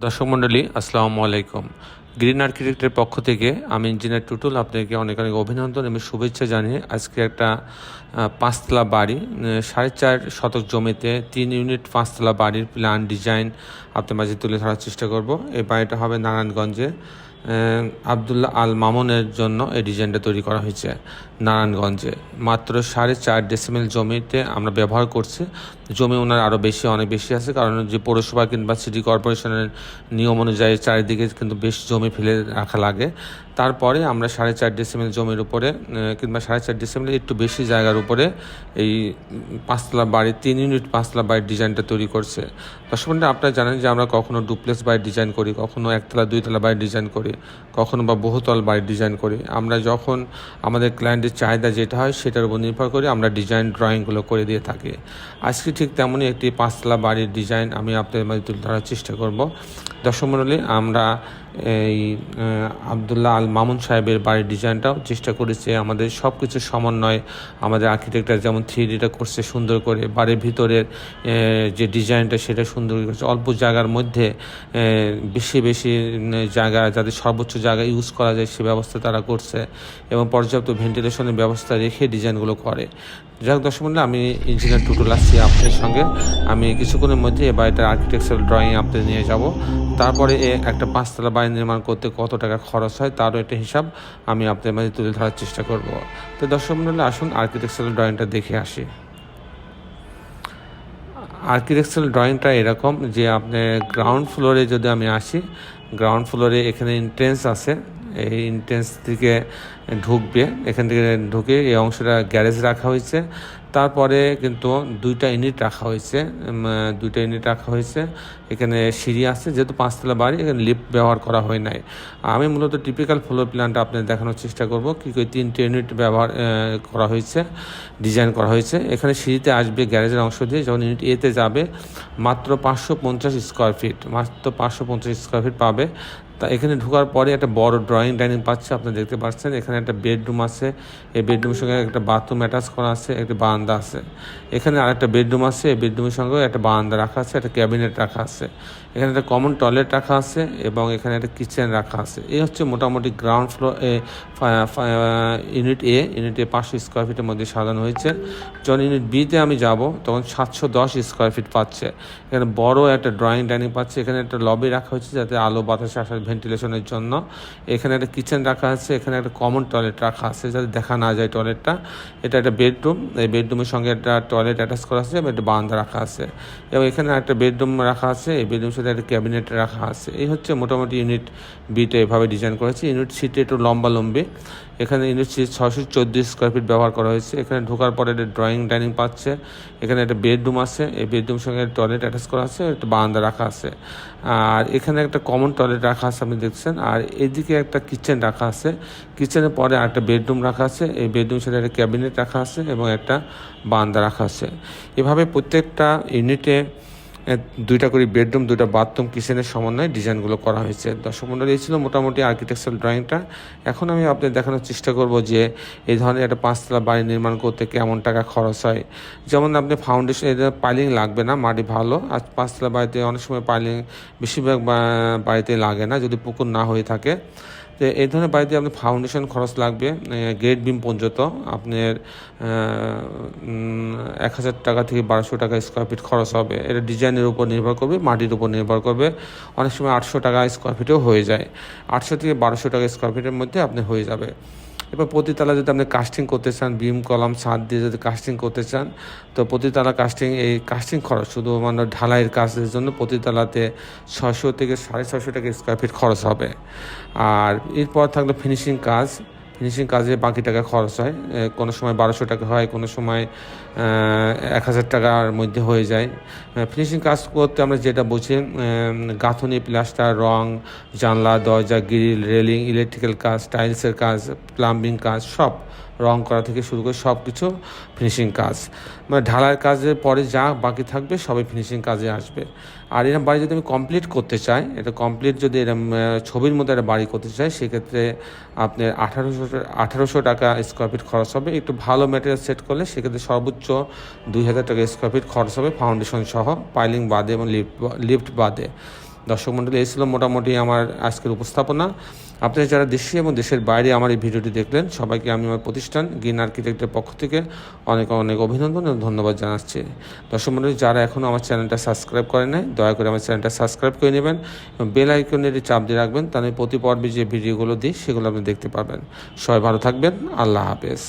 দর্শক মণ্ডলী, আসসালামু আলাইকুম। গ্রিন আর্কিটেক্টের পক্ষ থেকে আমি ইঞ্জিনিয়ার টুটুল আপনাকে অনেক অনেক অভিনন্দন এবং শুভেচ্ছা জানিয়ে আজকে একটা পাঁচতলা বাড়ি সাড়ে চার শতক জমিতে তিন ইউনিট পাঁচতলা বাড়ির প্ল্যান ডিজাইন আপনার মাঝে তুলে ধরার চেষ্টা করব। এই বাড়িটা হবে নারায়ণগঞ্জে। আবদুল্লাহ আল মামুনের জন্য এই ডিজাইনটা তৈরি করা হয়েছে নারায়ণগঞ্জে। মাত্র সাড়ে চার ডেসিমেল জমিতে আমরা ব্যবহার করছি। জমি ওনার আরও বেশি, অনেক বেশি আছে, কারণ যে পৌরসভা কিংবা সিটি কর্পোরেশনের নিয়ম অনুযায়ী চারিদিকে কিন্তু বেশ জমি ফেলে রাখা লাগে। তারপরে আমরা সাড়ে চার ডেসিমেল জমির উপরে কিংবা সাড়ে চার ডেসিমেল একটু বেশি জায়গার উপরে এই পাঁচতলা বাড়ি, তিন ইউনিট পাঁচতলা বাড়ির ডিজাইনটা তৈরি করছে। দর্শক আপনারা জানেন যে আমরা কখনো ডুপ্লেক্স বাড়ির ডিজাইন করি, কখনো একতলা, দুইতলা বাড়ির ডিজাইন করি, কখনো বা বহুতল বাড়ির ডিজাইন করি। আমরা যখন আমাদের ক্লায়েন্টের চাহিদা যেটা হয় সেটার উপর নির্ভর করে আমরা ডিজাইন ড্রয়িংগুলো করে দিয়ে থাকি। আজকে ঠিক তেমনই একটি পাঁচতলা বাড়ির ডিজাইন আমি আপনাদের মাঝে তুলে ধরার চেষ্টা করব। দর্শক মণ্ডলী আমরা এই আবদুল্লাহ আল মামুন সাহেবের বাড়ির ডিজাইনটাও চেষ্টা করেছি। আমাদের সব কিছু সমন্বয় আমাদের আর্কিটেক্টর যেমন থ্রি ডিটা করছে সুন্দর করে বাড়ির ভিতরের যে ডিজাইনটা সেটা সুন্দর করেছে। অল্প জায়গার মধ্যে বেশি বেশি জায়গা যাতে সর্বোচ্চ জায়গা ইউজ করা যায় সে ব্যবস্থা তারা করছে এবং পর্যাপ্ত ভেন্টিলেশনের ব্যবস্থা রেখে ডিজাইনগুলো করে। যাক দর্শক বন্ধু, আমি ইঞ্জিনিয়ার টুটুল আসছি আপনাদের সঙ্গে। আমি কিছুক্ষণের মধ্যে এই বাড়িটার আর্কিটেকচারাল ড্রয়িং আপনাদের নিয়ে যাব। তারপরে এ একটা পাঁচতলা বাড়ি নির্মাণ করতে কত টাকা খরচ হয় তারও একটা হিসাব আমি আপনাদের মাঝে তুলে ধরার চেষ্টা করব। তো দর্শক মন্ডলী, আসুন আর্কিটেকচারাল ড্রয়িংটা দেখে আসি। আর্কিটেকচারাল ড্রয়িংটা এরকম যে আপনি গ্রাউন্ড ফ্লোরে যদি আমি আসি গ্রাউন্ড ফ্লোরে এখানে এন্ট্রেন্স আছে, এই এন্ট্রেন্স থেকে ঢুকবে, এখান থেকে ঢুকে এই অংশটা গ্যারেজ রাখা হয়েছে। তারপরে কিন্তু দুইটা ইউনিট রাখা হয়েছে দুইটা ইউনিট রাখা হয়েছে। এখানে সিঁড়ি আছে, যেহেতু পাঁচতলা বাড়ি, এখানে লিফট ব্যবহার করা হয় নাই। আমি মূলত টিপিক্যাল ফ্লোর প্ল্যানটা আপনাদের দেখানোর চেষ্টা করব, কী করে তিনটে ইউনিট ব্যবহার করা হয়েছে ডিজাইন করা হয়েছে। এখানে সিঁড়িতে আসবে গ্যারেজের অংশ দিয়ে, যখন ইউনিট এতে যাবে, মাত্র পাঁচশো পঞ্চাশ স্কোয়ার ফিট মাত্র পাঁচশো পঞ্চাশ স্কোয়ার ফিট পাবে। তা এখানে ঢোকার পরে একটা বড় ড্রয়িং ডাইনিং পাচ্ছে, আপনি দেখতে পাচ্ছেন। এখানে একটা বেডরুম আছে, এই বেডরুমের সঙ্গে একটা বাথরুম অ্যাটাচ করা আছে, একটা বারান্দা আছে। এখানে আরেকটা বেডরুম আছে, এই বেডরুমের সঙ্গে একটা বারান্দা রাখা আছে, একটা ক্যাবিনেট রাখা আছে। এখানে একটা কমন টয়লেট রাখা আছে এবং এখানে একটা কিচেন রাখা আছে। এই হচ্ছে মোটামুটি ground floor, A unit A unit A পাঁচশো স্কোয়ার ফিটের মধ্যে সাজানো হয়েছে। যখন ইউনিট বিতে আমি যাব, তখন সাতশো দশ স্কোয়ার ফিট পাচ্ছে। এখানে বড় একটা ড্রয়িং ডাইনিং পাচ্ছে। এখানে একটা লবি রাখা হয়েছে যাতে আলো, বাতাস আসার ভেন্টিলেশনের জন্য। এখানে একটা কিচেন রাখা আছে, এখানে একটা কমন টয়লেট রাখা আছে যাতে দেখা না যায় টয়লেটটা এটা একটা বেডরুম এই বেডরুমের সঙ্গে একটা টয়লেট অ্যাটাচ করা আছে এবং একটা বারান্দা রাখা আছে। এবং এখানে একটা বেডরুম রাখা আছে, এই বেডরুমের সাথে একটা ক্যাবিনেট রাখা আছে। এই হচ্ছে মোটামুটি ইউনিট বিটা এভাবে ডিজাইন করেছে ইউনিট সিটে একটু লম্বা লম্বি এখানে ইউনিট সিট ছশো চোদ্দ স্কোয়ার ফিট ব্যবহার করা হয়েছে। এখানে ঢোকার পরে একটা ড্রয়িং ডাইনিং পাচ্ছে। এখানে একটা বেডরুম আছে। এই বেডরুম সঙ্গে টয়লেট অ্যাটাচ করা আছে, একটা বারান্দা রাখা আছে। আর এখানে একটা কমন টয়লেট রাখা আছে, আপনি দেখছেন। আর এদিকে একটা কিচেন রাখা আছে। কিচেনের পরে আরেকটা বেডরুম রাখা আছে। এই বেডরুম সাথে একটা ক্যাবিনেট রাখা আছে এবং একটা বারান্দা রাখা আছে। এভাবে প্রত্যেকটা ইউনিটে দুইটা করে বেডরুম, দুইটা বাথরুম, কিচেনের সমন্বয়ে ডিজাইনগুলো করা হয়েছে। দর্শক মন্ডলী, এই ছিল মোটামুটি আর্কিটেকচারাল ড্রয়িংটা এখন আমি আপনাদের দেখানোর চেষ্টা করব যে এই ধরনের একটা পাঁচতলা বাড়ি নির্মাণ করতে কেমন টাকা খরচ হয়। যেমন আপনি ফাউন্ডেশন এটা পাইলিং লাগবে না, মাটি ভালো। আর পাঁচতলা বাড়িতে অনেক সময় পাইলিং বেশিরভাগ বাড়িতে লাগে না, যদি পুকুর না হয়ে থাকে। তো এই ধরনের বাড়িতে আপনার ফাউন্ডেশন খরচ লাগবে গেট বিম পর্যন্ত। আপনার এক হাজার টাকা থেকে বারোশো টাকা স্কোয়ার ফিট খরচ হবে। এটা ডিজাইনের উপর নির্ভর করবে, মাটির উপর নির্ভর করবে। অনেক সময় আটশো টাকা স্কোয়ার ফিটেও হয়ে যায়। আটশো থেকে বারোশো টাকা স্কোয়ার ফিটের মধ্যে আপনি হয়ে যাবে। এবার প্রতিতলা যদি আপনি কাস্টিং করতে চান বিম কলাম ছাদ দিয়ে যদি কাস্টিং করতে চান, তো প্রতিতলা কাস্টিং এই কাস্টিং খরচ শুধু মানে ঢালাইয়ের কাজের জন্য প্রতিতলাতে ছশো থেকে সাড়ে ছশো টাকা স্কোয়ার ফিট খরচ হবে। আর এরপর থাকল ফিনিশিং কাজ। ফিনিশিং কাজে বাকি টাকা খরচ হয়। কোনো সময় বারোশো টাকা হয়, কোনো সময় এক হাজার টাকার মধ্যে হয়ে যায়। ফিনিশিং কাজ করতে আমরা যেটা বুঝি গাঁথনি প্লাস্টার রং, জানলা, দরজা গ্রিল রেলিং ইলেকট্রিক্যাল কাজ টাইলসের কাজ প্লাম্বিং কাজ, সব রং করা থেকে শুরু করে সব কিছু ফিনিশিং কাজ। মানে ঢালাইয়ের কাজের পরে যা বাকি থাকবে সবই ফিনিশিং কাজে আসবে। আর এরকম বাড়ি যদি আমি কমপ্লিট করতে চাই, এটা কমপ্লিট যদি এরকম ছবির মধ্যে একটা বাড়ি করতে চাই, সেক্ষেত্রে আপনার আঠারোশো আঠারোশো টাকা স্কোয়ার ফিট খরচ হবে। একটু ভালো ম্যাটেরিয়াল সেট করলে সেক্ষেত্রে সর্বোচ্চ দুই হাজার টাকা স্কোয়ার ফিট খরচ হবে ফাউন্ডেশন সহ পাইলিং বাদে এবং লিফট লিফট বাদে। দর্শক মণ্ডলী এই ছিল মোটামুটি আমার আজকের উপস্থাপনা। আপনারা যারা দেশে এবং দেশের বাইরে আমার এই ভিডিওটি দেখলেন, সবাইকে আমি আমার প্রতিষ্ঠান গ্রিন আর্কিটেক্টের পক্ষ থেকে অনেক অনেক অভিনন্দন এবং ধন্যবাদ জানাচ্ছি। দর্শক মণ্ডলী যারা এখনও আমার চ্যানেলটা সাবস্ক্রাইব করেন নাই, দয়া করে আমার চ্যানেলটা সাবস্ক্রাইব করে নেবেন এবং বেল আইকনের চাপ দিয়ে রাখবেন, তাহলে প্রতি পর্বে যে ভিডিওগুলো দিই, সেগুলো আপনি দেখতে পাবেন সবাই ভালো থাকবেন, আল্লাহ হাফেজ।